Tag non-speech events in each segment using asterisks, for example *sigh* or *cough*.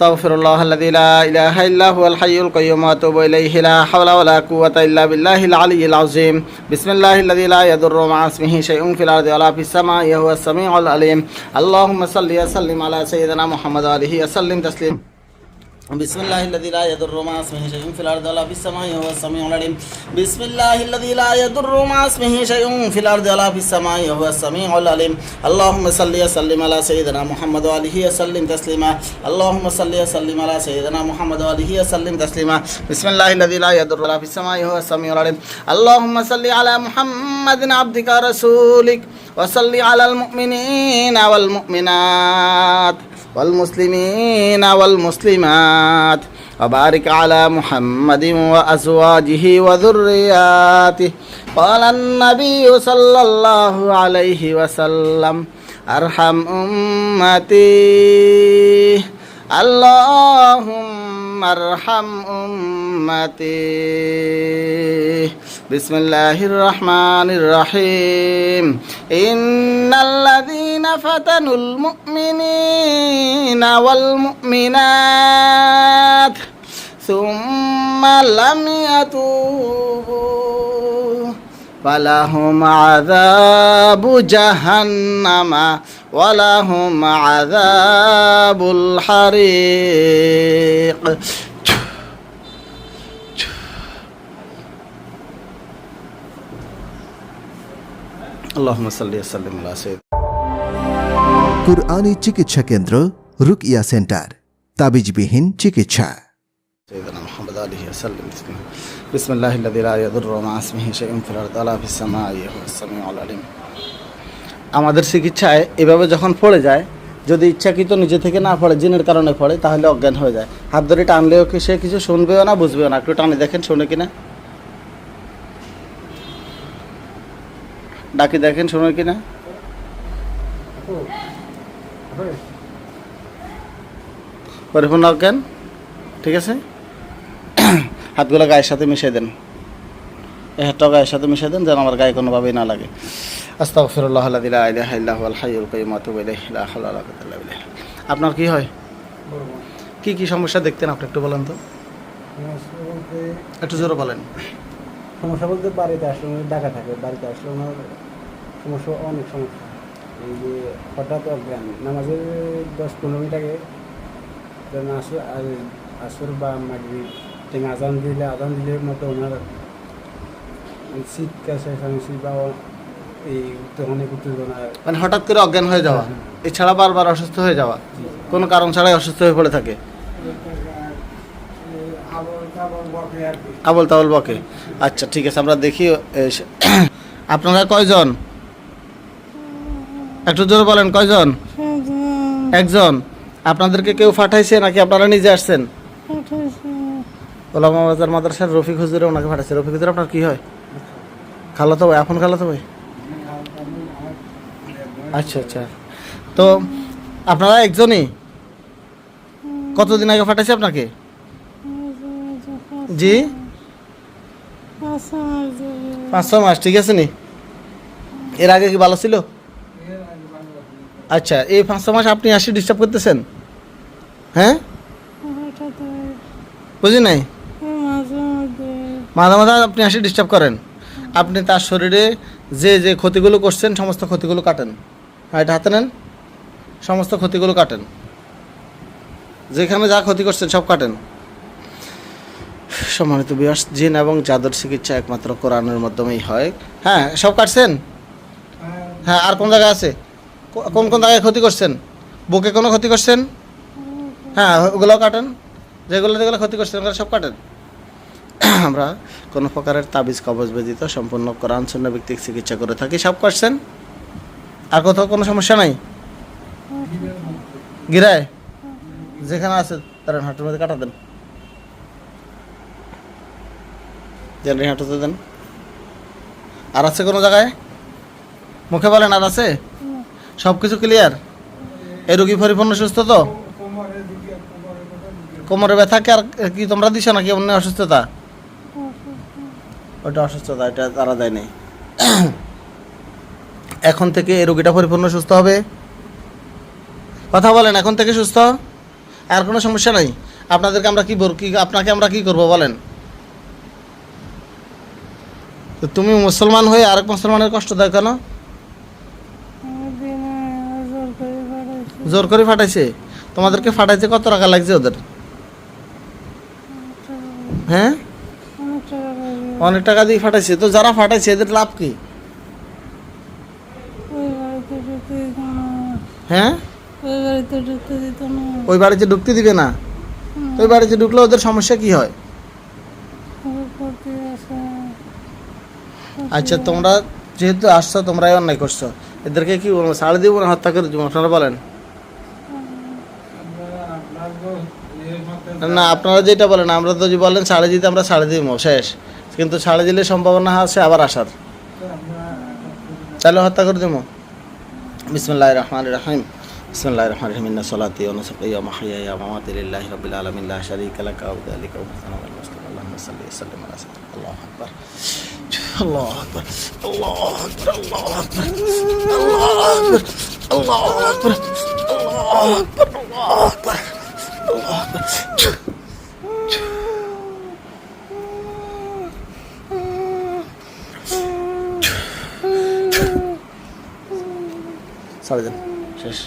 أستغفر الله الذي لا إله إلا هو الحي القيوم وأتوب إليه. لا حول ولا قوة إلا بالله العلي العظيم. بسم الله الذي لا يضر مع اسمه شيء في الأرض ولا في السماء وهو السميع العليم. اللهم صل وسلم على سيدنا محمد وآله وسلم تسليما بسم الله الذي لا يضر مع اسمه شيء في الأرض ولا في السماء وهو السميع العليم. بسم الله الذي لا يضر مع اسمه شيء في الأرض ولا في السماء وهو السميع العليم. اللهم صل وسلم على سيدنا محمد وآله وسلم تسليما. اللهم صل وسلم على سيدنا محمد وآله وسلم تسليما. بسم الله الذي لا يضر ولا في السماء وهو السميع العليم. اللهم صل على محمد عبدك ورسولك وصل على المؤمنين والمؤمنات. والمسلمين والمسلمات وبارك على محمد وأزواجه وذرياته قال النبي صلى الله عليه وسلم أرحم أمتي اللهم ارحم أمتي. بسم الله الرحمن الرحيم. إن الذين فتنوا المؤمنين والمؤمنات ثم لم يتوبوا فلهم عذاب جهنم ولهم عذاب الحريق اللهم صل وسلم على سيدنا কুরআনী চিকিৎসা কেন্দ্র রুকিয়া সেন্টার তাবিজবিহীন চিকিৎসা سيدنا محمد عليه وسلم بسم الله بسم الله الذي لا يضر مع اسمه شيء في الارض ولا في السماء وهو السميع العليم আমাদের চিকিৎসায় এভাবে যখন পড়ে যায় যদি ইচ্ছাকৃত নিজে থেকে না পড়ে জিনের কারণে পড়ে তাহলে অজ্ঞান হয়ে যায় হাত ধরে টানলেও কি সে কিছু শুনবেও না বুঝবেও না একটু টানে দেখেন শুনে কিনা ডাকি দেখেন শুনে কিনা পরিপূর্ণ অজ্ঞান ঠিক আছে হাতগুলো গায়ের সাথে মিশিয়ে দেন। এই হাতটা গায়ের সাথে মিশিয়ে দেন যেন আমার গায়ে কোনোভাবেই না লাগে। আপনার কি হয়? কি কি সমস্যা দেখতেন আপনি একটু বলেন তো? একটু জোরে বলেন। সমস্যা বলতে বাড়িতে আসলে ডাকা থাকে, বাড়িতে আসলে আমার সমস্যা অনেক সমস্যা। এই যে হঠাৎ অজ্ঞান, নামাজের দশ পনেরো মিনিট আগে আসর বা মাগরিব টাইমে আজান দিলে আজান দিলে মতো ওনার শীতকাল শেষাংশী বা এই অনেক উত্তেজনা মানে হঠাৎ করে অজ্ঞান হয়ে যাওয়া। এছাড়া বারবার অসুস্থ হয়ে যাওয়া। কোনো কারণ ছাড়াই অসুস্থ হয়ে পড়ে থাকে। আবল তাবল বকে। আচ্ছা ঠিক আছে আমরা দেখি আপনারা কয়জন? একটু জোরে বলেন কয়জন? একজন। আপনাদেরকে কেউ পাঠাইছে নাকি আপনারা নিজে আসছেন? ওলামা বাজার মাদ্রাসার রফিক হুজুরে ওনাকে পাঠাইছে। রফিক হুজুর আপনার কি হয়? খালাতো ভাই এখন খালাতো ভাই? আচ্ছা আচ্ছা। তো আপনারা একজনই? কতদিন আগে পাঠাইছে আপনাকে? জি? পাঁচ ছ মাস ঠিক আছে নি? এর আগে কি ভালো ছিল? আচ্ছা এই পাঁচ ছ মাস আপনি আসি ডিস্টার্ব করতেছেন? হ্যাঁ? বুঝি নাই? মাঝে মাঝে আপনি আসি ডিস্টার্ব করেন। আপনি তার শরীরে যে যে ক্ষতিগুলো করছেন, সমস্ত ক্ষতিগুলো কাটেন। হ্যাঁ এটা হাতে নেন। সমস্ত ক্ষতিগুলো কাটেন। যেখানে যা ক্ষতি করছেন, সব কাটেন। সম্মানিত বিয়াস জিন এবং জাদুর চিকিৎসা একমাত্র কোরআনের মাধ্যমেই হয়। হ্যাঁ সব কাটছেন? হ্যাঁ আর কোন জায়গায় আছে? কোন কোন জায়গায় ক্ষতি করছেন? বুকে কোনো ক্ষতি করছেন? হ্যাঁ ওগুলো কাটেন। যেগুলো যেগুলো ক্ষতি করছেন, ওগুলো সব কাটেন। *clears throat* আমরা কোনো প্রকারের তাবিজ, কবজ ব্যতীত সম্পূর্ণ কোরআন শূন্য ব্যক্তিক চিকিৎসা করে থাকি। সব করছেন? আর কোথাও কোনো সমস্যা নাই? গিরায়? যেখানে আছে, তারা হাঁটুর মধ্যে কাটা দেন। হাঁটুতে দেন। আর আছে কোনো জায়গায়? মুখে বলেন, আর আছে? সব কিছু ক্লিয়ার এই রোগী পরিপূর্ণ সুস্থ তো? কোমরে ব্যথা কি আর কি তোমরা দিছো নাকি অন্য অসুস্থতা? ওটা অসুস্থতা, এটা তারা দেয় নাই। এখন থেকে এই রোগীটা পরিপূর্ণ সুস্থ হবে? কথা বলেন, এখন থেকে সুস্থ? আর কোনো সমস্যা নাই? আপনাদেরকে আমরা কি কি আপনাকে আমরা কি করব বলেন? তো তুমি মুসলমান হয়ে আরেক মুসলমানের কষ্ট দেয় কেন? জোর করে ফাটাইছে। তোমাদেরকে ফাটাইছে কত টাকা লাগছে ওদের? হ্যাঁ? অনেক টাকা দিয়ে ফাটাইছে। তো যারা ফাটাইছে, এদের লাভ কি? হ্যাঁ? ওই বাড়িতে ঢুকতে দিবে না? ওই বাড়িতে ঢুকলে ওদের সমস্যা কি হয়? আচ্ছা তোমরা যেহেতু আসছো, তোমরাই অন্যায় করছ। এদেরকে কি বলব, ছাড়ে দিব না, হত্যা করে দিব? আপনারা বলেন। না, আপনারা যেটা বলেন, আমরা তো বলেন ছাড়ে দিতে, আমরা ছাড়ে দিব, শেষ। কিন্তু ছাড়ে দিলে সম্ভাবনা আছে আবার আসার। তাহলে হত্যা করে দেবো বিসমুল্লাহ রহমান রহিম। বিসমুল্লাহ রহমান আল্লাহু আকবার আল্লাহু আকবার ছাড়ে দেন শেষ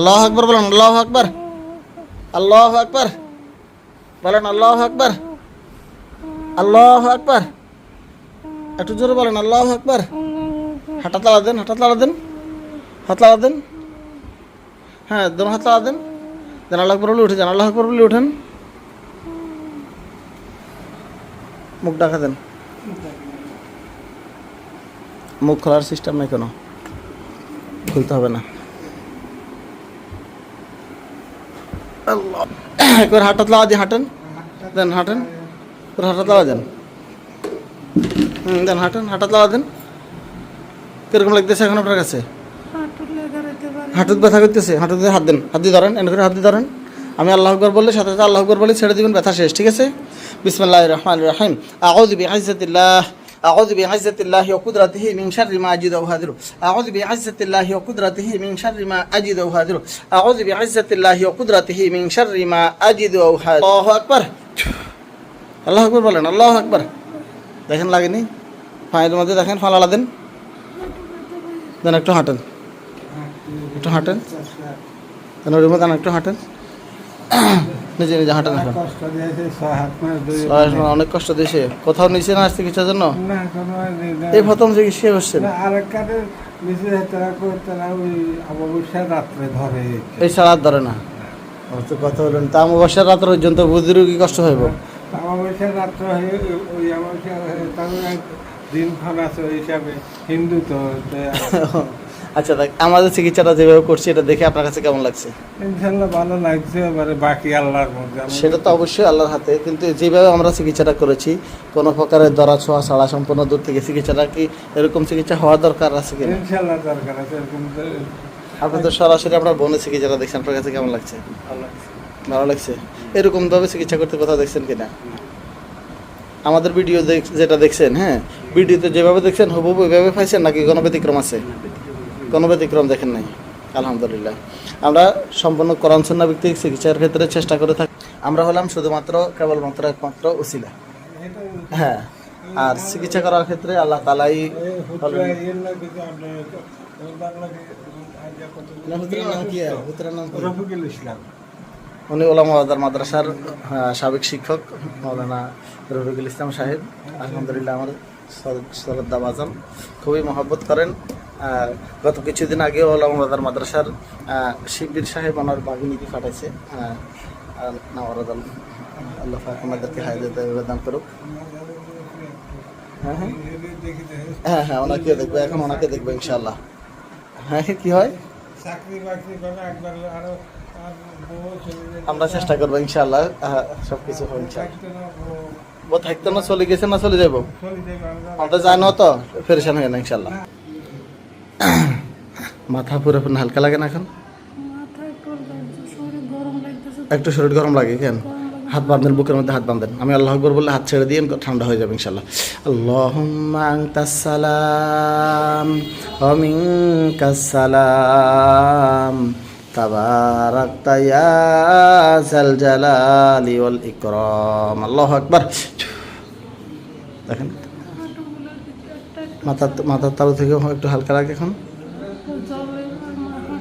আল্লাহ আকবর বলেন, আল্লাহ আকবর আল্লাহ আকবর, বলেন আল্লাহ আকবর আল্লাহ আকবর, একটু জোরে বলেন আল্লাহ আকবর হাঁটা তালা দেন হাঁটা তালা দেন, হাত দেন হ্যাঁ দোনো, হাত তালা দেন দেন, আল্লাহ আকবর বলে উঠে যান, আল্লাহ আকবর বলে উঠেন, মুখ ডাকা দেন, মুখ খোলার সিস্টেম নাই কোনো, খুলতে হবে না। আল্লাহ একবার হাঁটা লাগা দিয়ে হাঁটেন। দেন হাঁটেন। একবার হাঁটা লাগা দেন দেন হাঁটেন হাঁটা লাগা দেন কীরকম লাগতেছে এখন আপনার কাছে? হাঁটুত ব্যথা করতেছে হাঁটুতে হাত দেন, হাত দিয়ে ধরেন এনে করে হাত দিয়ে ধরেন। আমি আল্লাহ আকবর বললে, সাথে সাথে আল্লাহ আকবর বলে ছেড়ে দিবেন, ব্যথা শেষ, ঠিক আছে? বিসমুল্লাহ রহমান রহিম। আউযু বিআইজ্জাতিল্লাহ أعوذ بعزة الله وقدرته من شر ما أجد وهادره أعوذ بعزة الله وقدرته من شر ما أجد وهادره أعوذ بعزة الله وقدرته من شر ما أجد وهادره الله أكبر আল্লাহ আকবর বলেন আল্লাহ আকবর দেখেন লাগেনি ফাইলের মধ্যে দেখেন ফালা দেন দেন একটু হাঁটেন একটু হাঁটেন দেন ওর মধ্যে একটু হাঁটেন নিজে নিজে হাঁটেন এখন? অনেক কষ্ট দিয়েছে। কোথাও নিচে না আসছে কিছুর জন্য এই প্রথম চিকিৎসা করছেন এই সারা ধরে না? কথা বলেন তা অমাবস্যার রাত্র পর্যন্ত বুদ্ধিরোগী কষ্ট হইব? অমাবস্যার রাত্র হয়ে ওই অমাবস্যা দিন আছে ওই হিসাবে হিন্দু তো *laughs* আচ্ছা দেখ আমাদের চিকিৎসাটা যেভাবে করছি এটা দেখে আপনার কাছে কেমন লাগছে? ইনশাল্লাহ ভালো লাগছে এবারে বাকি আল্লাহর মধ্যে সেটা তো অবশ্যই আল্লাহর হাতে কিন্তু যেভাবে আমরা চিকিৎসাটা করেছি কোনো প্রকারের দরা ছোঁয়া ছাড়া সম্পূর্ণ দূর থেকে চিকিৎসাটা কি এরকম চিকিৎসা হওয়া দরকার আছে কিনা? ইনশাল্লাহ দরকার আছে এরকম আপনি তো সরাসরি আপনার বোনের চিকিৎসাটা দেখছেন আপনার কাছে কেমন লাগছে? ভালো লাগছে। ভালো লাগছে। এরকম ভাবে চিকিৎসা করতে কোথাও দেখছেন কিনা? আমাদের ভিডিও যেটা দেখছেন হ্যাঁ? ভিডিওতে যেভাবে দেখছেন হুবহু ওইভাবে পাইছেন নাকি কোনো ব্যতিক্রম আছে? কোনো ব্যতিক্রম দেখেন নাই আলহামদুলিল্লাহ। আমরা সম্পূর্ণ করণ সন্না ভিত্তিক চিকিৎসার ক্ষেত্রে চেষ্টা করে থাকি। আমরা হলাম শুধুমাত্র কেবলমাত্র একমাত্র উসিলা হ্যাঁ আর চিকিৎসা করার ক্ষেত্রে আল্লাহ তালাই উনি ওলামাদার মাদ্রাসার সাবেক শিক্ষক মৌলানা রফিকুল ইসলাম সাহেব। আলহামদুলিল্লাহ আমার শ্রদ্ধা বাজান খুবই মহব্বত করেন। গত কিছুদিন আগে ওলামাদার মাদ্রাসার শিবির সাহেব ওনার বাগিনীকে পাঠাইছে। নাওয়ারাদ আল্লাহ ওনাদেরকে হায়াত দান করুক। হ্যাঁ হ্যাঁ হ্যাঁ ওনাকে দেখব এখন ওনাকে দেখব ইনশাল্লাহ হ্যাঁ কি হয়? আমরা চেষ্টা করব ইনশাল্লাহ সব কিছু হবে থাকতো না ও থাকতো না চলে গেছে না চলে যাব আমরা আমরা জানি তো ফেরেশান হয়ে না ইনশাল্লাহ *coughs* মাথা পুরো পুরো হালকা লাগে না এখন? একটু শরীর গরম লাগে কেন? হাত বাঁধেন বুকের মধ্যে হাত বাঁধেন। আমি আল্লাহ আকবর বললে হাত ছেড়ে দিয়ে ঠান্ডা হয়ে যাবে ইনশাল্লাহ আল্লাহ সালাম সালাম। তাবারাকতা ইয়া জাল জালালি ওয়াল ইকরাম। আল্লাহু আকবার। দেখেন। মাথার মাথার তালু থেকে একটু হালকা লাগে এখন।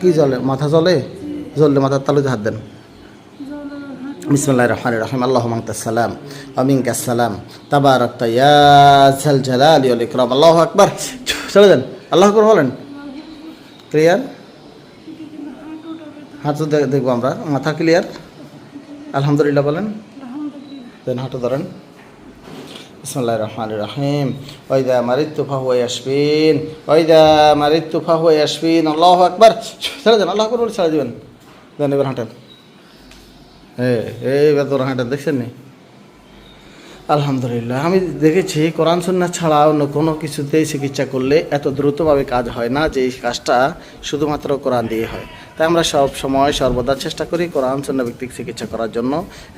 কি জলে? মাথা জলে? জ্বললে মাথার তালুতে হাত দেন। আল্লাহ ওয়াল ইকরাম। আল্লাহু চলে আল্লাহ বলেন। ক্লিয়ার? দেখব আমরা। মাথা ক্লিয়ার? আলহামদুলিল্লাহ বলেন। দেন হাঁটু ধরেন। বিসমুল্লাহ রহমান রহিম ওইদা মারিত্তু ফাহু ইয়াসবিন ওইদা মারিত্তু ফাহু ইয়াসবিন আল্লাহ আকবার ছেড়ে দেন, আল্লাহ আকবার ছেড়ে দিবেন দেন এবার হাঁটেন। হ্যাঁ এইবার তোরা হাঁটেন, দেখছেন নি? আলহামদুলিল্লাহ, আমি দেখেছি কোরআন সন্না ছাড়া অন্য কোনো কিছুতেই চিকিৎসা করলে এত দ্রুতভাবে কাজ হয় না যে এই কাজটা শুধুমাত্র কোরআন দিয়ে হয়। তাই আমরা সব সময় সর্বদা চেষ্টা করি কোরআন সন্না ভিত্তিক চিকিৎসা করার জন্য,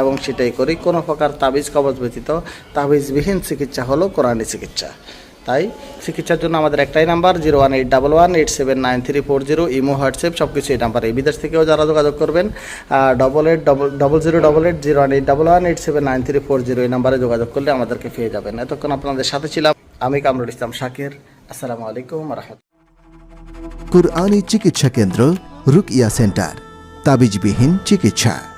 এবং সেটাই করি কোনো প্রকার তাবিজ কবজ ব্যতীত তাবিজবিহীন চিকিৎসা হলো কোরআনি চিকিৎসা। তাই চিকিৎসার জন্য আমাদের একটাই number, zero one eight double one eight seven nine three four zero, Imo, WhatsApp সব কিছু এই নাম্বারে। বিদেশ থেকেও যারা যোগাযোগ করবেন double eight double double zero double eight zero one eight double one eight seven nine three four zero এই নাম্বারে যোগাযোগ করলে আমাদেরকে পেয়ে যাবেন। এতক্ষণ আপনাদের সাথে ছিলাম, আমি কামরুল ইসলাম শাকির। আসসালামু আলাইকুম রহমতুল্লাহ। কুরআনি চিকিৎসা কেন্দ্র রুকিয়া সেন্টার তাবিজবিহীন চিকিৎসা।